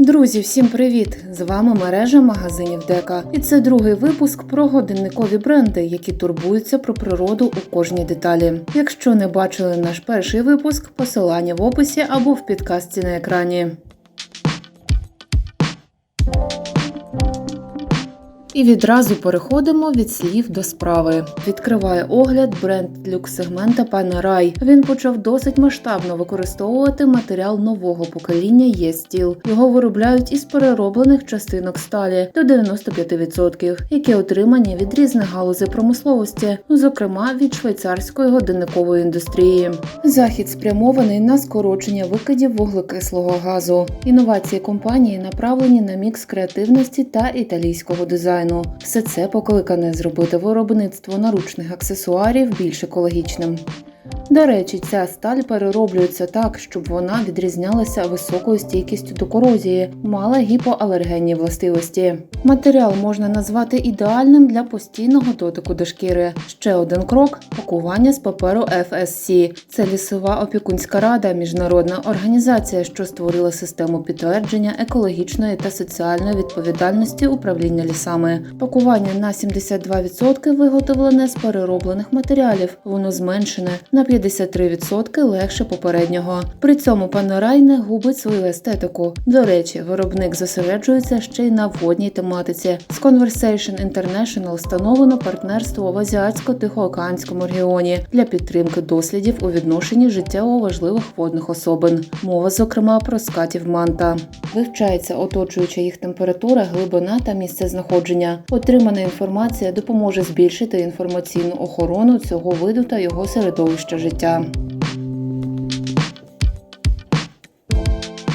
Друзі, всім привіт! З вами мережа магазинів Дека. І це другий випуск про годинникові бренди, які турбуються про природу у кожній деталі. Якщо не бачили наш перший випуск, посилання в описі або в підкасті на екрані. І відразу переходимо від слів до справи. Відкриває огляд бренд люкс-сегмента Panerai. Він почав досить масштабно використовувати матеріал нового покоління Є-стіл. Його виробляють із перероблених частинок сталі до 95%, які отримані від різних галузей промисловості, зокрема від швейцарської годинникової індустрії. Захід спрямований на скорочення викидів вуглекислого газу. Інновації компанії направлені на мікс креативності та італійського дизайну. Все це покликане зробити виробництво наручних аксесуарів більш екологічним. До речі, ця сталь перероблюється так, щоб вона відрізнялася високою стійкістю до корозії, мала гіпоалергенні властивості. Матеріал можна назвати ідеальним для постійного дотику до шкіри. Ще один крок пакування з паперу FSC. Це лісова опікунська рада, міжнародна організація, що створила систему підтвердження екологічної та соціальної відповідальності управління лісами. Пакування на 72% виготовлене з перероблених матеріалів. Воно зменшене на 53% легше попереднього. При цьому панорай не губить свою естетику. До речі, виробник зосереджується ще й на водній тематиці. З Conversation International встановлено партнерство в азіатсько-тихоокеанському регіоні для підтримки дослідів у відношенні життєво важливих водних особин. Мова, зокрема, про скатів манта. Вивчається оточуюча їх температура, глибина та місце знаходження. Отримана інформація допоможе збільшити інформаційну охорону цього виду та його середовища життя життя.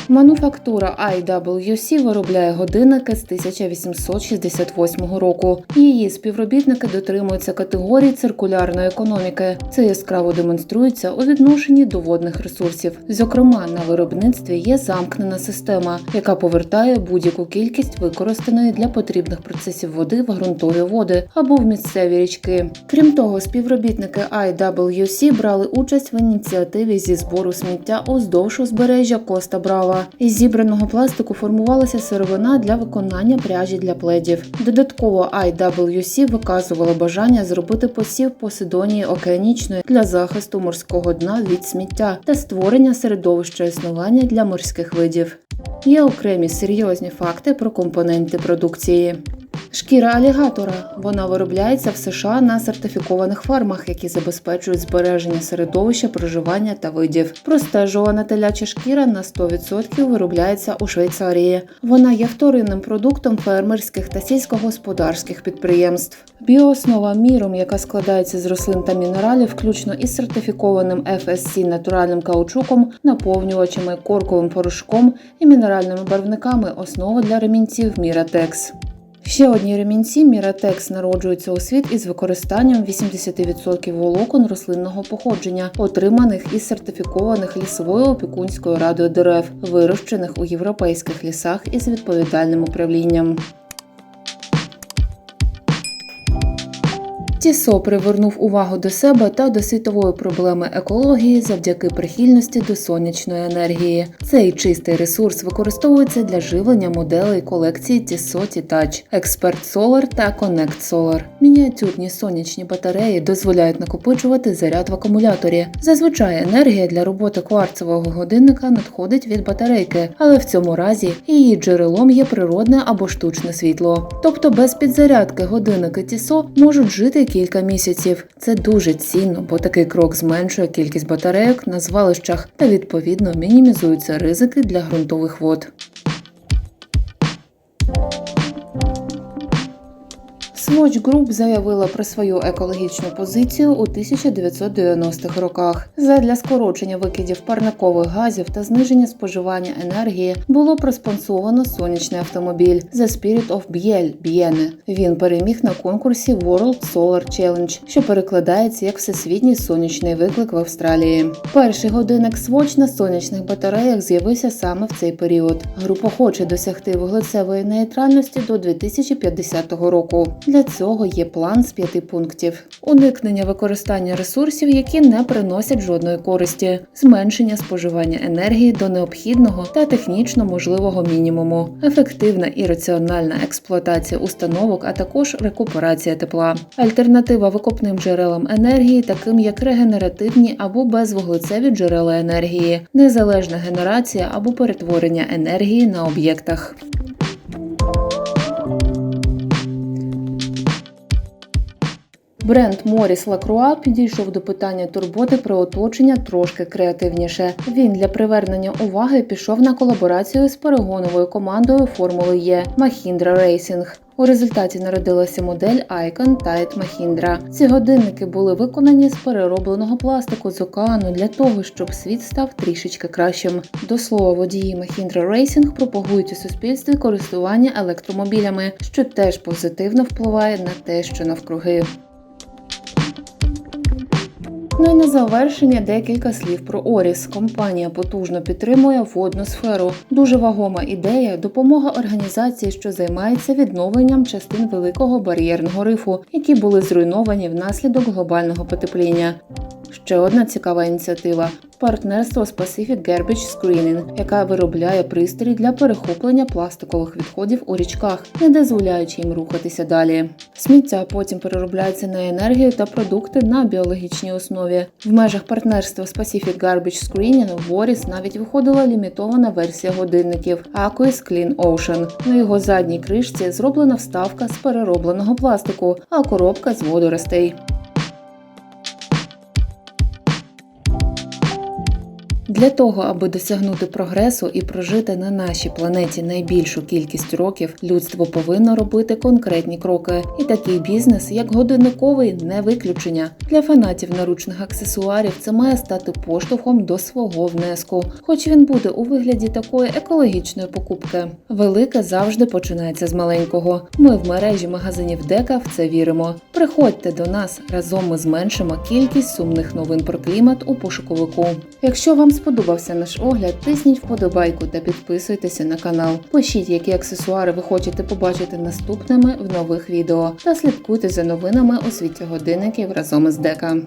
Мануфактура IWC виробляє годинники з 1868 року. Її співробітники дотримуються категорії циркулярної економіки. Це яскраво демонструється у відношенні до водних ресурсів. Зокрема, на виробництві є замкнена система, яка повертає будь-яку кількість використаної для потрібних процесів води в ґрунтові води або в місцеві річки. Крім того, співробітники IWC брали участь в ініціативі зі збору сміття уздовж узбережжя Коста Брава. Із зібраного пластику формувалася сировина для виконання пряжі для пледів. Додатково IWC виказувала бажання зробити посів Посидонії океанічної для захисту морського дна від сміття та створення середовища існування для морських видів. Є окремі серйозні факти про компоненти продукції. Шкіра алігатора. Вона виробляється в США на сертифікованих фермах, які забезпечують збереження середовища проживання та видів. Простежувана теляча шкіра на 100% виробляється у Швейцарії. Вона є вторинним продуктом фермерських та сільськогосподарських підприємств. Біооснова міром, яка складається з рослин та мінералів, включно із сертифікованим FSC натуральним каучуком, наповнювачами, корковим порошком і мінеральними барвниками, основа для ремінців Міратекс. Ще одні ремінці Міратекс народжуються у світ із використанням 80% волокон рослинного походження, отриманих із сертифікованих лісовою опікунською радою дерев, вирощених у європейських лісах із відповідальним управлінням. Тісо привернув увагу до себе та до світової проблеми екології завдяки прихильності до сонячної енергії. Цей чистий ресурс використовується для живлення моделей колекції Тісо Touch, Expert Solar та Connect Solar. Мініатюрні сонячні батареї дозволяють накопичувати заряд в акумуляторі. Зазвичай енергія для роботи кварцевого годинника надходить від батарейки, але в цьому разі її джерелом є природне або штучне світло. Тобто без підзарядки годинники Тісо можуть жити кілька місяців. Це дуже цінно, бо такий крок зменшує кількість батарейок на звалищах та відповідно мінімізуються ризики для ґрунтових вод. Swatch Group заявила про свою екологічну позицію у 1990-х роках. Задля скорочення викидів парникових газів та зниження споживання енергії було проспонсовано сонячний автомобіль The Spirit of Biel Biene. Він переміг на конкурсі World Solar Challenge, що перекладається як всесвітній сонячний виклик в Австралії. Перший годинник Swatch на сонячних батареях з'явився саме в цей період. Група хоче досягти вуглецевої нейтральності до 2050 року. Для цього є план з п'яти пунктів: уникнення використання ресурсів, які не приносять жодної користі, зменшення споживання енергії до необхідного та технічно можливого мінімуму, ефективна і раціональна експлуатація установок, а також рекуперація тепла, альтернатива викопним джерелам енергії, таким як регенеративні або безвуглецеві джерела енергії, незалежна генерація або перетворення енергії на об'єктах. Бренд Моріс Лакруа підійшов до питання турботи про оточення трошки креативніше. Він для привернення уваги пішов на колаборацію з перегоновою командою Формули Е Mahindra Racing. У результаті народилася модель Icon Tide Mahindra. Ці годинники були виконані з переробленого пластику з океану для того, щоб світ став трішечки кращим. До слова, водії Mahindra Racing пропагують у суспільстві користування електромобілями, що теж позитивно впливає на те, що навкруги. Ну і на завершення декілька слів про Оріс. Компанія потужно підтримує водну сферу. Дуже вагома ідея допомога організації, що займається відновленням частин великого бар'єрного рифу, які були зруйновані внаслідок глобального потепління. Ще одна цікава ініціатива партнерство з Pacific Garbage Screening, яка виробляє пристрій для перехоплення пластикових відходів у річках, не дозволяючи їм рухатися далі. Сміття потім переробляється на енергію та продукти на біологічній основі. В межах партнерства з Pacific Garbage Screening в Оріс навіть виходила лімітована версія годинників Aquis Clean Ocean. На його задній кришці зроблена вставка з переробленого пластику, а коробка з водоростей. Для того, аби досягнути прогресу і прожити на нашій планеті найбільшу кількість років, людство повинно робити конкретні кроки. І такий бізнес, як годинниковий, не виключення. Для фанатів наручних аксесуарів це має стати поштовхом до свого внеску, хоч він буде у вигляді такої екологічної покупки. Велике завжди починається з маленького. Ми в мережі магазинів Дека в це віримо. Приходьте до нас разом. Ми зменшимо кількість сумних новин про клімат у пошуковику. Якщо вам сподобався наш огляд, тисніть вподобайку та підписуйтеся на канал. Пишіть, які аксесуари ви хочете побачити наступними в нових відео, та слідкуйте за новинами у світі годинників разом із Дека.